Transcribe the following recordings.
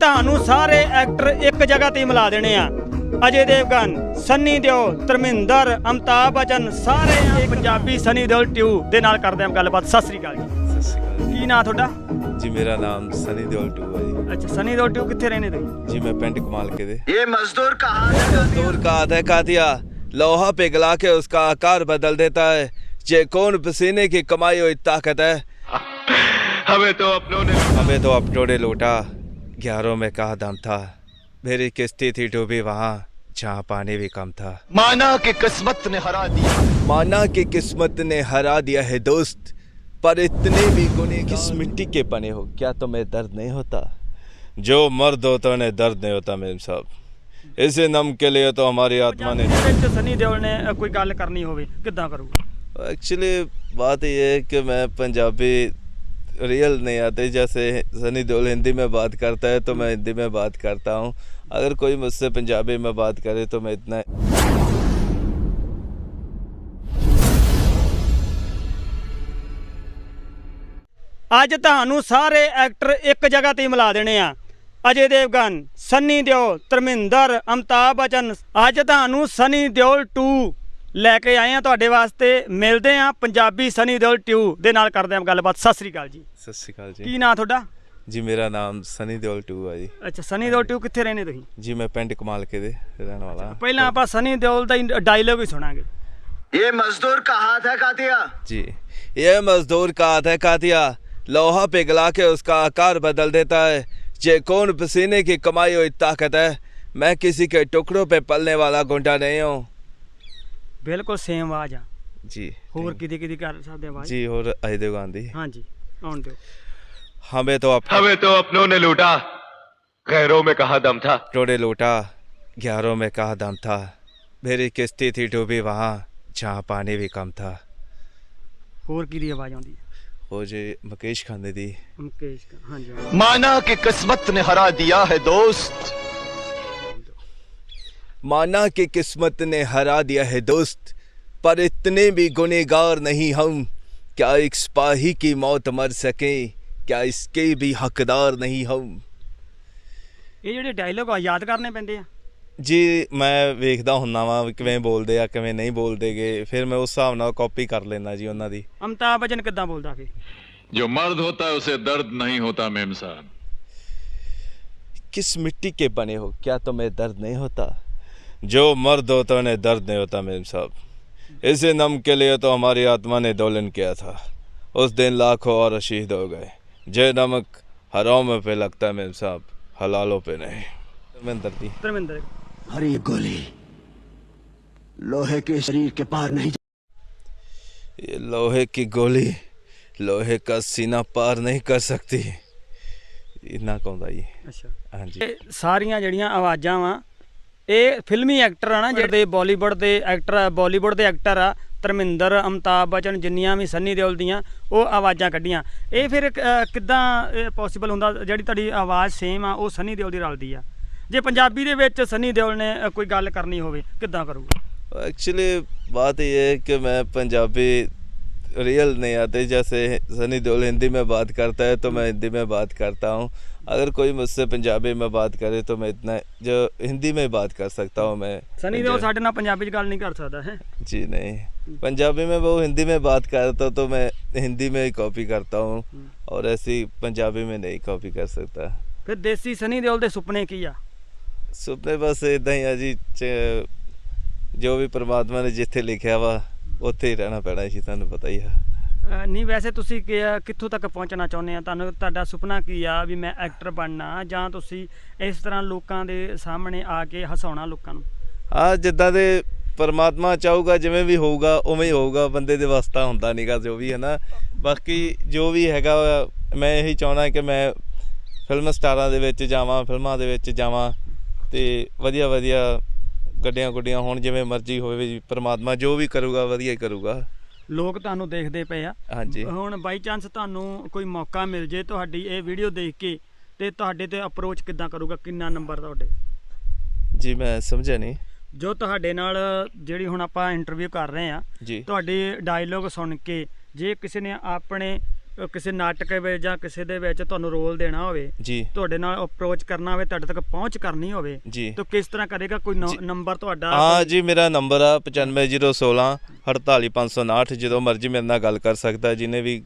ਤੁਹਾਨੂੰ ਸਾਰੇ ਐਕਟਰ ਇੱਕ ਜਗ੍ਹਾ ਤੇ ਹੀ ਮਿਲਾ ਦੇਣੇ ਆ ਅਜੇ ਦੇਵਗਨ ਸੰਨੀ ਦਿਓਲ ਧਰਮਿੰਦਰ ਅਮਤਾਬ ਬਚਨ ਸਾਰੇ ਆ ਪੰਜਾਬੀ ਸੰਨੀ ਦਿਓਲ ਟਿਊ ਦੇ ਨਾਲ ਕਰਦੇ ਹਾਂ ਗੱਲਬਾਤ ਸਤਿ ਸ੍ਰੀ ਅਕਾਲ ਜੀ ਸਤਿ ਸ਼੍ਰੀ ਅਕਾਲ ਕੀ ਨਾਂ ਤੁਹਾਡਾ ਜੀ ਮੇਰਾ ਨਾਮ ਸਨੀ ਦਿਓਲ ਟੂ ਹੈ ਜੀ ਅੱਛਾ ਸੰਨੀ ਦਿਓਲ ਟਿਊ ਕਿੱਥੇ ਰਹਿੰਦੇ ਤੁਸੀਂ ਜੀ मैं पेंट कमाल के दे ये मजदूर कहाँ है मजदूर का आधा कातिया लोहा पिघला के उसका आकार बदल देता है ये कौन पसीने की कमाई हुई ताकत है हमें तो अपनों ने हमें तो अपनों ने लूटा ग्यारहों में कहा दम था मेरी किस्ती थी डूबी वहाँ जहाँ पानी भी कम था माना कि किस्मत ने हरा दिया माना कि किस्मत ने हरा दिया है दोस्त पर इतने भी गुने किस मिट्टी के बने हो क्या तुम्हें दर्द नहीं होता जो मर्द होता उन्हें दर्द नहीं होता मेम साहब इसे नम के लिए तो हमारी आत्मा ने ਪੰਜਾਬੀ ਦੇ ਵਿੱਚ ਸੰਨੀ ਦਿਓਲ ਨੇ ਅ, ਕੋਈ ਗੱਲ ਕਰਨੀ ਹੋਵੇ ਕਿੱਦਾਂ ਕਰੂਗਾ एक्चुअली बात ये है कि मैं पंजाबी रियल नहीं आते जैसे सनी देओल हिंदी में बात करता है तो मैं हिंदी में बात करता हूँ अगर कोई मुझसे पंजाबी में बात करे तो मैं इतना ਅੱਜ ਤੁਹਾਨੂੰ ਸਾਰੇ ਐਕਟਰ ਇੱਕ ਜਗ੍ਹਾ ਤੇ ਹੀ ਮਿਲਾ ਦੇਣੇ ਆ ਅਜੇ ਦੇਵਗਨ ਸੰਨੀ ਦਿਓਲ ਧਰਮਿੰਦਰ ਅਮਤਾਬ ਬਚਨ ਅੱਜ ਤੁਹਾਨੂੰ ਸੰਨੀ ਦਿਓਲ 2 ਲੈ ਕੇ ਆਏ ਆ ਤੁਹਾਡੇ ਵਾਸਤੇ ਮਿਲਦੇ ਆ ਪੰਜਾਬੀ ਸੰਨੀ ਦਿਓਲ 2 ਦੇ ਨਾਲ ਕਰਦੇ ਆ ਗੱਲਬਾਤ ਸਤਿ ਸ੍ਰੀ ਅਕਾਲ ਜੀ सत श्रीकाल जी ਕੀ ਨਾਂ ਤੁਹਾਡਾ जी मेरा नाम सनी देओल टू है जी ਅੱਛਾ ਸੰਨੀ ਦਿਓਲ 2 ਕਿੱਥੇ ਰਹਿੰਦੇ ਤੁਸੀਂ जी मैं पेंट कमाल के दे रहने वाला हूँ। ਪਹਿਲਾਂ ਆਪਾਂ ਸੰਨੀ ਦਿਓਲ ਦਾ ਡਾਇਲੋਗ ਹੀ ਸੁਣਾਂਗੇ ये मजदूर कहाँ था कातिया जी ये मजदूर का हाथ है कातिया लोहा पिघला के उसका आकार बदल देता है ये कौन पसीने की कमाई हुई ताकत है मैं किसी के टुकड़ों पे पलने वाला गुंडा नहीं हूँ ਬਿਲਕੁਲ ਸੇਮ ਆਵਾਜ਼ ਆ जी ਹੋਰ ਕਿਹਦੀ ਕਿਹਦੀ ਕਰ ਸਕਦੇ ਆਵਾਜ਼ जी और अजय देवगन दी ਹਾਂਜੀ ਆਉਣ ਦਿਓ हमें तो अब हमें तो अपनों ने लूटा गैरों में कहा दम था टोड़े लूटा ग्यारहों में कहा दम था मेरी किस्ती थी डूबी वहाँ जहाँ पानी भी कम था ਹੋਰ ਕਿਹਦੀ ਆਵਾਜ਼ ਆਉਂਦੀ ਹੈ वो जी मुकेश खाने दी ਮੁਕੇਸ਼ ਦਾ, ਹਾਂਜੀ ਹਾਂਜੀ। माना कि किस्मत ने हरा दिया है दोस्त माना कि किस्मत ने हरा दिया है दोस्त पर इतने भी गुनेगार नहीं हम क्या एक सिपाही की मौत मर सके क्या इसके भी हकदार नहीं हम ਇਹ ਜਿਹੜੇ ਡਾਇਲੋਗ ਆ ਯਾਦ ਕਰਨੇ ਪੈਂਦੇ ਆ ਜੀ ਮੈਂ ਵੇਖਦਾ ਹੁੰਨਾ ਵਾਂ ਵੀ ਕਿਵੇਂ ਬੋਲਦੇ ਆ ਕਿਵੇਂ ਨਹੀਂ ਬੋਲਦੇਗੇ ਫਿਰ ਮੈਂ ਉਸ ਹਿਸਾਬ ਨਾਲ ਕਾਪੀ ਕਰ ਲੈਂਦਾ ਜੀ ਉਹਨਾਂ ਦੀ ਅਮਤਾਬ ਬਚਨ ਕਿੱਦਾਂ ਬੋਲਦਾ ਫੇ जो मर्द होता है उसे दर्द नहीं होता मेम साहब किस मिट्टी के बने हो क्या तुम्हें दर्द नहीं होता जो मर्द होता उन्हें दर्द नहीं होता मेम साहब। इसी नम के लिए तो हमारी आत्मा ने दौलन किया था। उस दिन लाखों और शहीद हो गए। जय नमक हराम पे लगता है मेम साहब हलालों पे नहीं। धर्मेंद्र जी। धर्मेंद्र। हरी गोली लोहे के शरीर के पार नहीं ये लोहे की गोली लोहे का सीना पार नहीं कर सकती। इतना कौन भाई अच्छा। हाँ जी। सारिया जड़िया आवाजा वा ਇਹ ਫਿਲਮੀ ਐਕਟਰ ਆ ਨਾ ਜਿਹੜੇ ਬਾਲੀਵੁੱਡ ਦੇ ਐਕਟਰ ਆ ਬਾਲੀਵੁੱਡ ਦੇ ਐਕਟਰ ਆ ਧਰਮਿੰਦਰ ਅਮਤਾਬ ਬਚਨ ਜਿੰਨੀਆਂ ਵੀ ਸੰਨੀ ਦਿਓਲ ਦੀਆਂ ਉਹ ਆਵਾਜ਼ਾਂ ਕੱਢੀਆਂ ਇਹ ਫਿਰ ਅ, ਕਿੱਦਾਂ ਪੋਸੀਬਲ ਹੁੰਦਾ ਜਿਹੜੀ ਤੁਹਾਡੀ ਆਵਾਜ਼ ਸੇਮ ਆ ਉਹ ਸੰਨੀ ਦਿਓਲ ਦੀ ਰਲਦੀ ਆ ਜੇ ਪੰਜਾਬੀ ਦੇ ਵਿੱਚ ਸੰਨੀ ਦਿਓਲ ਨੇ ਅ, ਕੋਈ ਗੱਲ ਕਰਨੀ ਹੋਵੇ ਕਿੱਦਾਂ ਕਰੂਗਾ एक्चुअली बात ये है कि मैं पंजाबी रियल नहीं आते जैसे सनी देओल हिंदी में बात करता है तो मैं हिंदी में बात करता हूँ अगर कोई मुझसे पंजाबी में बात करे तो मैं इतना जो हिंदी में बात कर सकता हूँ मैं ਸੰਨੀ ਦਿਓਲ ਸਾਡੇ ਨਾਲ ਪੰਜਾਬੀ 'ਚ ਗੱਲ ਨਹੀਂ ਕਰ ਸਕਦਾ ਹੈ जी नहीं पंजाबी में वो हिंदी में बात करता तो मैं हिंदी में ही कॉपी करता हूँ और ऐसी पंजाबी में नहीं कॉपी कर सकता ਫਿਰ ਦੇਸੀ ਸੰਨੀ ਦਿਓਲ ਦੇ ਸੁਪਨੇ ਕੀ ਆ ਸੁਪਨੇ ਬਸ ਇਦਾਂ ਹੀ ਆ ਜੀ ਚ- ਜੋ ਵੀ ਪ੍ਰਮਾਤਮਾ ਨੇ ਜਿੱਥੇ ਲਿਖਿਆ ਵਾ ਉੱਥੇ ਹੀ ਰਹਿਣਾ ਪੈਣਾ ਜੀ ਤੁਹਾਨੂੰ ਪਤਾ ਹੀ ਆ ਅ, ਨਹੀਂ ਵੈਸੇ ਤੁਸੀਂ ਕਿ- ਕਿੱਥੋਂ ਤੱਕ ਪਹੁੰਚਣਾ ਚਾਹੁੰਦੇ ਆ? ਤੁਹਾਨੂੰ ਤੁਹਾਡਾ ਸੁਪਨਾ ਕੀ ਆ ਵੀ ਮੈਂ ਐਕਟਰ ਬਣਨਾ ਜਾਂ ਤੁਸੀਂ ਇਸ ਤਰ੍ਹਾਂ ਲੋਕਾਂ ਦੇ ਸਾਹਮਣੇ ਆ ਕੇ ਹਸਾਉਣਾ ਲੋਕਾਂ ਨੂੰ? ਹਾਂ ਜਿੱਦਾਂ ਦੇ ਪਰਮਾਤਮਾ ਚਾਹੂਗਾ ਜਿਵੇਂ ਵੀ ਹੋਊਗਾ ਉਵੇਂ ਹੀ ਹੋਊਗਾ। ਬੰਦੇ ਦੇ ਵਾਸਤਾ ਹੁੰਦਾ ਨਹੀਂਗਾ ਜੋ ਵੀ ਹੈ ਨਾ ਬਾਕੀ ਜੋ ਵੀ ਹੈਗਾ ਵਾ, ਮੈਂ ਇਹੀ ਚਾਹਣਾ ਕਿ ਮੈਂ ਫਿਲਮ ਸਟਾਰਾਂ ਦੇ ਵਿੱਚ ਜਾਵਾਂ ਫਿਲਮਾਂ ਦੇ ਵਿੱਚ ਜਾਵਾਂ ਤੇ ਵਧੀਆ ਵਧੀਆ ਗੱਡੀਆਂ ਗੁੱਡੀਆਂ ਹੋਣ ਜਿਵੇਂ ਮਰਜ਼ੀ ਹੋਵੇ ਜੀ ਪਰਮਾਤਮਾ ਜੋ ਵੀ ਕਰੂਗਾ ਵਧੀਆ ਹੀ ਕਰੂਗਾ। ਲੋਕ ਤੁਹਾਨੂੰ ਦੇਖਦੇ ਪਏ ਆ। ਹਾਂਜੀ। ਹੁਣ ਬਾਈ ਚਾਂਸ ਤੁਹਾਨੂੰ ਕੋਈ ਮੌਕਾ ਮਿਲ ਜੇ ਤੁਹਾਡੀ ਇਹ ਵੀਡੀਓ ਦੇਖ ਕੇ ਤੇ ਤੁਹਾਡੇ ਤੇ ਅਪਰੋਚ ਕਿੱਦਾਂ ਕਰੂਗਾ ਕਿੰਨਾ ਨੰਬਰ ਤੁਹਾਡੇ? ਜੀ ਮੈਂ ਸਮਝਿਆ ਨਹੀਂ। ਜੋ ਤੁਹਾਡੇ ਨਾਲ ਜਿਹੜੀ ਹੁਣ ਆਪਾਂ ਇੰਟਰਵਿਊ ਕਰ ਰਹੇ ਆ ਤੁਹਾਡੇ ਡਾਇਲੋਗ ਸੁਣ ਕੇ ਜੇ ਕਿਸੇ ਨੇ ਆਪਣੇ ਕਿਸੇ ਨਾਟਕ ਵਿੱਚ ਜਾਂ ਕਿਸੇ ਦੇ ਵਿੱਚ ਤੁਹਾਨੂੰ ਰੋਲ ਦੇਣਾ ਹੋਵੇ ਜੀ। ਤੁਹਾਡੇ ਨਾਲ ਅਪਰੋਚ ਕਰਨਾ ਹੋਵੇ ਤੁਹਾਡੇ ਤੱਕ ਪਹੁੰਚ ਕਰਨੀ ਹੋਵੇ ਜੀ। ਤਾਂ ਕਿਸ ਤਰ੍ਹਾਂ ਕਰੇਗਾ? ਕੋਈ। ਨੰਬਰ ਤੁਹਾਡਾ ਹਾਂ ਜੀ ਮੇਰਾ ਨੰਬਰ ਆ 95016 48559 ਜਦੋਂ ਮਰਜ਼ੀ ਮੇਰੇ ਨਾਲ ਗੱਲ ਕਰ ਸਕਦਾ ਜਿਹਨੇ ਵੀ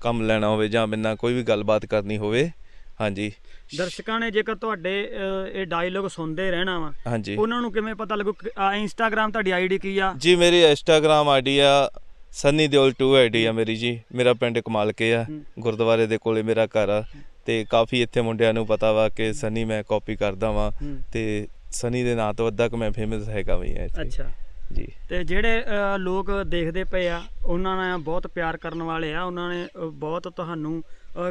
ਕੰਮ ਲੈਣਾ ਹੋਵੇ ਜਾਂ ਮੇਰੇ ਨਾਲ ਕੋਈ ਵੀ ਗੱਲਬਾਤ ਕਰਨੀ ਹੋਵੇ। ਹਾਂਜੀ ਦਰਸ਼ਕਾਂ ਨੇ ਜੇਕਰ ਤੁਹਾਡੇ ਇਹ ਡਾਇਲੋਗ ਸੁਣਦੇ ਰਹਿਣਾ ਵਾ ਉਹਨਾਂ ਨੂੰ ਕਿਵੇਂ ਪਤਾ ਲੱਗੂ ਇੰਸਟਾਗ੍ਰਾਮ ਤੁਹਾਡੀ ਆਈਡੀ ਕੀ ਆ? ਜੀ ਮੇਰੀ ਇੰਸਟਾਗ੍ਰam ਆਈਡੀ ਆ ਸੰਨੀ ਦਿਓਲ 2 ਆਈਡੀ ਆ ਮੇਰੀ ਜੀ। ਮੇਰਾ ਪਿੰਡ ਕਮਾਲਕੇ ਆ। ਗੁਰਦੁਆਰੇ ਦੇ ਕੋਲੇ ਮੇਰਾ ਘਰ ਆ। ਤੇ ਕਾਫੀ ਇੱਥੇ ਮੁੰਡਿਆਂ ਨੂੰ ਪਤਾ ਵਾ ਕਿ ਸੰਨੀ ਮੈਂ ਕਾਪੀ ਕਰਦਾ ਵਾਂ। ਤੇ ਸੰਨੀ ਦੇ ਨਾਂ ਤੋਂ ਅੱਧਾ ਕੁ ਮੈਂ ਫੇਮਸ ਹੈਗਾ ਵੀ ਇੱਥੇ। ਅੱਛਾ। ਜੀ। ਤੇ ਜਿਹੜੇ ਲੋਕ ਦੇਖਦੇ ਪਏ ਆ ਉਹਨਾਂ ਨੇ ਬਹੁਤ ਪਿਆਰ ਕਰਨ ਵਾਲੇ ਆ। ਉਹਨਾਂ ਨੇ ਬਹੁਤ ਤੁਹਾਨੂੰ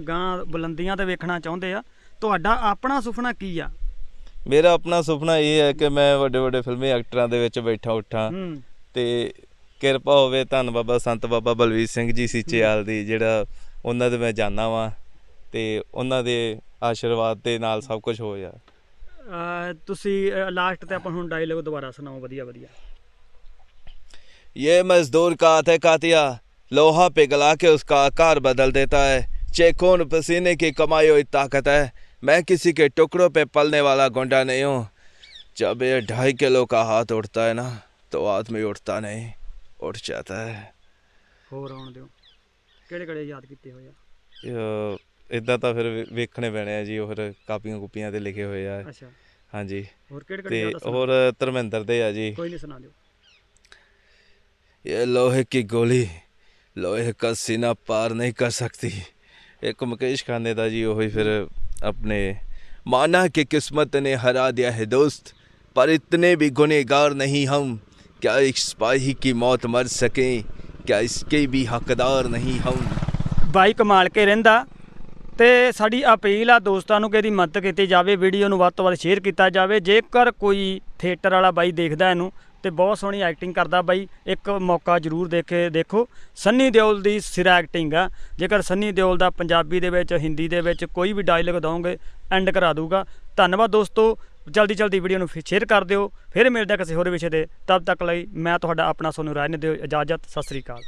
ਗਾਂ ਬੁਲੰਦੀਆਂ ਤੇ ਵੇਖਣਾ ਚਾਹੁੰਦੇ ਆ। ਤੁਹਾਡਾ ਆਪਣਾ ਸੁਪਨਾ ਕੀ ਆ? ਮੇਰਾ ਆਪਣਾ ਸੁਪਨਾ ਇਹ ਹੈ ਕਿ ਮੈਂ ਵੱਡੇ ਵੱਡੇ ਫਿਲਮੀ ਐਕਟਰਾਂ ਦੇ ਵਿੱਚ ਬੈਠਾ ਉੱਠਾਂ ਤੇ ਕਿਰਪਾ ਹੋਵੇ ਧੰਨ ਬਾਬਾ ਸੰਤ ਬਾਬਾ ਬਲਵੀਰ ਸਿੰਘ ਜੀ ਸੀਚੇਵਾਲ ਦੀ ਜਿਹੜਾ ਉਹਨਾਂ ਦੇ ਮੈਂ ਜਾਣਾ ਵਾਂ ਤੇ ਉਹਨਾਂ ਦੇ ਆਸ਼ੀਰਵਾਦ ਦੇ ਨਾਲ ਸਭ ਕੁਝ ਹੋ ਜਾ ਅ, ਤੁਸੀਂ ਲਾਸਟ ਤੇ ਆਪਾਂ ਹੁਣ ਡਾਇਲੋਗ ਦੁਬਾਰਾ ਸੁਣਾਓ ਵਧੀਆ ਵਧੀਆ ये मजदूर का आते कातिया लोहा पिघला के उसका आकार बदल देता है चे खून पसीने की कमाई हुई ताकत है मैं किसी के टुकड़ों पे पलने वाला गुंडा नहीं हूँ जब ये ढाई किलो का हाथ उठता है ना तो आदमी उठता नहीं उठ जाता है ਹੋਰ ਆਉਣ ਦਿਓ ਕਿਹੜੇ ਕਿਹੜੇ ਯਾਦ ਕੀਤੇ ਹੋਏ ਆ ਇਦਾਂ ਤਾਂ ਫਿਰ ਵੇ- ਵੇਖਣੇ ਪੈਣੇ ਆ ਜੀ ਉਹ ਫਿਰ ਕਾਪੀਆਂ ਕੁਪੀਆਂ ਤੇ ਲਿਖੇ ਹੋਏ ਆ ਅੱਛਾ ਹਾਂਜੀ ਹੋਰ ਕਿਹੜੇ ਕਿਹੜੇ ਤੇ ਯਾਦ ਆ? ਹੋਰ ਧਰਮਿੰਦਰ ਦੇ ਆ ਜੀ ਕੋਈ ਨਹੀਂ ਸੁਣਾ ਦਿਓ ये लोहे की गोली ਲੋਹੇ का सीना पार नहीं कर सकती एक मुकेश खाने ਦਾ ਜੀ ਉਹੀ ਫਿਰ ਆਪਣੇ माना कि किस्मत ने हरा दिया है दोस्त पर इतने भी गुनेगार नहीं हम क्या एक सिपाही की मौत मर सके क्या इसके भी हकदार नहीं हम ਬਾਈ ਕਮਾਲ ਕੇ ਰਹਿੰਦਾ ਤੇ ਸਾਡੀ ਅਪੀਲ ਆ ਦੋਸਤਾਂ ਨੂੰ ਕਿ ਇਹਦੀ ਮਦਦ ਕੀਤੀ ਜਾਵੇ ਵੀਡੀਓ ਨੂੰ ਵੱਧ ਤੋਂ ਵੱਧ ਸ਼ੇਅਰ ਕੀਤਾ ਜਾਵੇ ਜੇਕਰ ਕੋਈ ਥੀਏਟਰ ਵਾਲਾ ਬਾਈ ਦੇਖਦਾ ਇਹਨੂੰ ਤੇ ਬਹੁਤ ਸੋਹਣੀ ਐਕਟਿੰਗ ਕਰਦਾ ਬਾਈ ਇੱਕ ਮੌਕਾ ਜ਼ਰੂਰ ਦੇਖੇ ਦੇਖੋ ਸੰਨੀ ਦਿਓਲ ਦੀ ਸਿਰਾ ਐਕਟਿੰਗ ਆ ਜੇਕਰ ਸੰਨੀ ਦਿਓਲ ਦਾ ਪੰਜਾਬੀ ਦੇ ਵਿੱਚ ਹਿੰਦੀ ਦੇ ਵਿੱਚ ਕੋਈ ਵੀ ਡਾਇਲੌਗ ਦਵੋਗੇ ਐਂਡ ਕਰਾ ਦੂਗਾ ਧੰਨਵਾਦ ਦੋਸਤੋ ਜਲਦੀ ਜਲਦੀ ਵੀਡੀਓ ਨੂੰ ਸ਼ੇਅਰ ਕਰ ਦਿਓ, ਫਿਰ ਮਿਲਦੇ ਹਾਂ ਕਿਸੇ ਹੋਰ ਵਿਸ਼ੇ ਤੇ। ਤਦ ਤੱਕ ਲਈ ਮੈਂ ਤੁਹਾਡਾ ਆਪਣਾ ਸੋਨੂ ਰਾਜ ਨੇ ਦਿਓ ਇਜਾਜ਼ਤ, ਸਤਿ ਸ੍ਰੀ ਅਕਾਲ।